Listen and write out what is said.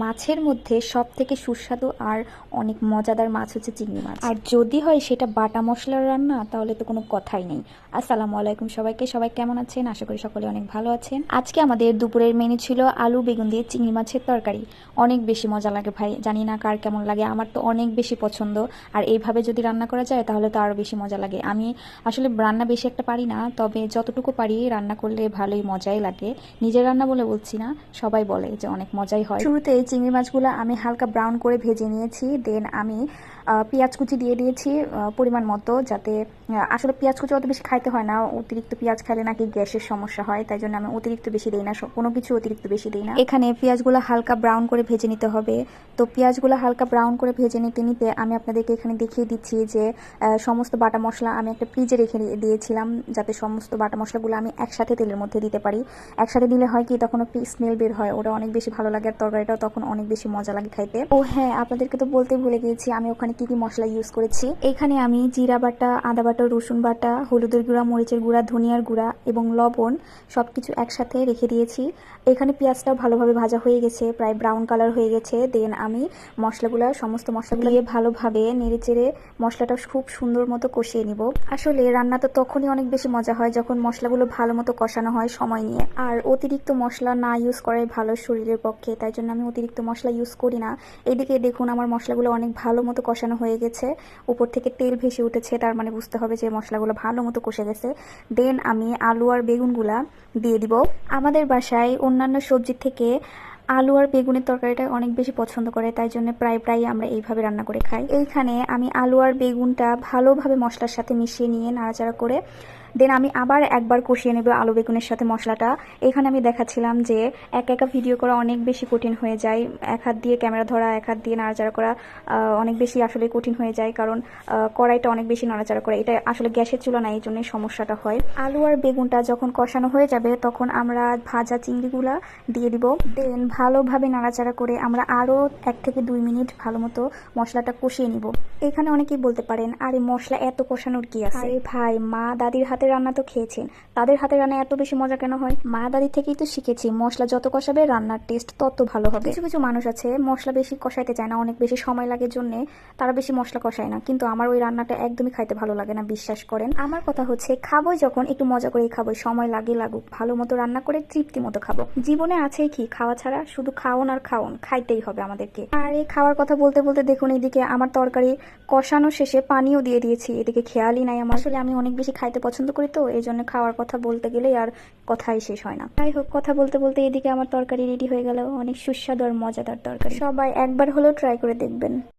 মাছের মধ্যে সব থেকে সুস্বাদু আর অনেক মজাদার মাছ হচ্ছে চিংড়ি মাছ। আর যদি হয় সেটা বাটা মশলার রান্না তাহলে তো কোনো কথাই নেই। আসসালামু আলাইকুম সবাইকে সবাই কেমন আছেন? আশা করি সকলে অনেক ভালো আছেন। আজকে আমাদের দুপুরের মেনু ছিল আলু বেগুন দিয়ে চিংড়ি মাছের তরকারি। অনেক বেশি মজা লাগে ভাই জানি না কার কেমন লাগে আমার তো অনেক বেশি পছন্দ। আর এইভাবে যদি রান্না করা যায় তাহলে তো আরও বেশি মজা লাগে। আমি আসলে রান্না বেশি একটা পারি না তবে যতটুকু পারি রান্না করলে ভালোই মজাই লাগে। নিজের রান্না বলে বলছি না সবাই বলে যে অনেক মজাই হয়। শুরুতে এই চিংড়ি মাছগুলো আমি হালকা ব্রাউন করে ভেজে নিয়েছি। দেন আমি পেঁয়াজ কুচি দিয়ে দিয়েছি পরিমাণ মতো যাতে আসলে পেঁয়াজ কুচি অত বেশি খাইতে হয় না। অতিরিক্ত পেঁয়াজ খাইলে নাকি গ্যাসের সমস্যা হয়, তাই জন্য আমি অতিরিক্ত বেশি দিই না। কোনো কিছু অতিরিক্ত বেশি দিই না। এখানে পেঁয়াজগুলো হালকা ব্রাউন করে ভেজে নিতে হবে। তো পেঁয়াজগুলো হালকা ব্রাউন করে ভেজে নিতে নিতে আমি আপনাদেরকে এখানে দেখিয়ে দিচ্ছি যে সমস্ত বাটা মশলা আমি একটা ফ্রিজে রেখে দিয়ে- দিয়েছিলাম যাতে সমস্ত বাটা মশলাগুলো আমি একসাথে তেলের মধ্যে দিতে পারি। একসাথে দিলে হয় কি তখন স্মেল বের হয়, ওটা অনেক বেশি ভালো লাগে আর তরকারিটাও তখন অনেক বেশি মজা লাগে খাইতে। ও হ্যাঁ আপনাদেরকে তো বলতে ভুলে গিয়েছি, আমি ওখানে কি কি মশলা ইউজ করেছি। এখানে আমি জিরা বাটা, আদা বাটা, রসুন বাটা, হলুদের গুঁড়া, মরিচের গুঁড়া, ধনিয়ার গুঁড়া এবং লবণ সবকিছু একসাথে রেখে দিয়েছি। এখানে পেঁয়াজটাও ভালোভাবে ভাজা হয়ে গেছে, প্রায় ব্রাউন কালার হয়ে গেছে। দেন আমি মশলাগুলো, সমস্ত মশলাগুলো দিয়ে ভালোভাবে নেড়ে চেড়ে মশলাটা খুব সুন্দর মতো কষিয়ে নিব। আসলে রান্না তো তখনই অনেক বেশি মজা হয়, যখন মশলাগুলো ভালো মতো কষানো হয় সময় নিয়ে। আর অতিরিক্ত মশলা না ইউজ করাই ভালো শরীরের পক্ষে, তাই জন্য আমি অতিরিক্ত মশলা ইউজ করি না। এদিকে দেখুন আমার মশলাগুলো অনেক ভালো মতো কষানো হয়ে গেছে। উপর থেকে তেল ভেসে উঠেছে, তার মানে বুঝতে হবে যে মশলাগুলো ভালো মতো কষে গেছে। দেন আমি আলু আর বেগুনগুলা দিয়ে দিব। আমাদের বাসায় অন্যান্য সবজির থেকে আলু আর বেগুনের তরকারিটা অনেক বেশি পছন্দ করে, তাই জন্য প্রায় প্রায় আমরা এইভাবে রান্না করে খাই। এইখানে আমি আলু আর বেগুনটা ভালোভাবে মশলার সাথে মিশিয়ে নিয়ে নাড়াচাড়া করে দেন আমি আবার একবার কষিয়ে নেব আলু বেগুনের সাথে মশলাটা। এখানে আমি দেখাচ্ছিলাম যে একা একা ভিডিও করা অনেক বেশি কঠিন হয়ে যায়। এক হাত দিয়ে ক্যামেরা ধরা, এক হাত দিয়ে নাড়াচাড়া করা অনেক বেশি আসলে কঠিন হয়ে যায় কারণ কড়াইটা অনেক বেশি নাড়াচাড়া করে। এটা আসলে গ্যাসের চুলা না এই জন্যই সমস্যাটা হয়। আলু আর বেগুনটা যখন কষানো হয়ে যাবে, তখন আমরা ভাজা চিংড়িগুলা দিয়ে দিব। দেন ভালোভাবে নাড়াচাড়া করে আমরা আরও এক থেকে দুই মিনিট ভালো মতো মশলাটা কষিয়ে নিব। এখানে অনেকেই বলতে পারেন, আরে মশলা এত কষানোর কি আছে? আরে ভাই, মা দাদির হাতের রান্না তো খেয়েছেন তাদের হাতের রান্না এত বেশি মজা কেন হয়? মা দাদির থেকেই তো শিখেছি, মশলা যত কষাবে রান্নার টেস্ট তত ভালো হবে। কিছু কিছু মানুষ আছে, মশলা বেশি কষাইতে চায় না, অনেক বেশি সময় লাগে জন্য তারা বেশি মশলা কষায় না। কিন্তু আমার ওই রান্নাটা একদমই খাইতে ভালো লাগে না, বিশ্বাস করেন। আমার কথা হচ্ছে খাবোই যখন, একটু মজা করেই খাবোই সময় লাগে লাগুক, ভালো মতো রান্না করে তৃপ্তি মতো খাব। জীবনে আছেই কি, খাওয়া ছাড়া শুধু খাওন আর খাওন, খাইতেই হবে আমাদেরকে। আর এই খাওয়ার কথা বলতে বলতে দেখুন এইদিকে, আমার তরকারি কষানো শেষে পানিও দিয়ে দিয়েছি, এদিকে খেয়ালই নাই আমার। আসলে আমি অনেক বেশি খাইতে পছন্দ করি তো, এই জন্য খাওয়ার কথা বলতে গেলে আর কথাই শেষ হয় না। যাই হোক, কথা বলতে বলতে এদিকে আমার তরকারি রেডি হয়ে গেল। অনেক সুস্বাদু আর মজাদার তরকারি। সবাই একবার হলেও ট্রাই করে দেখবেন।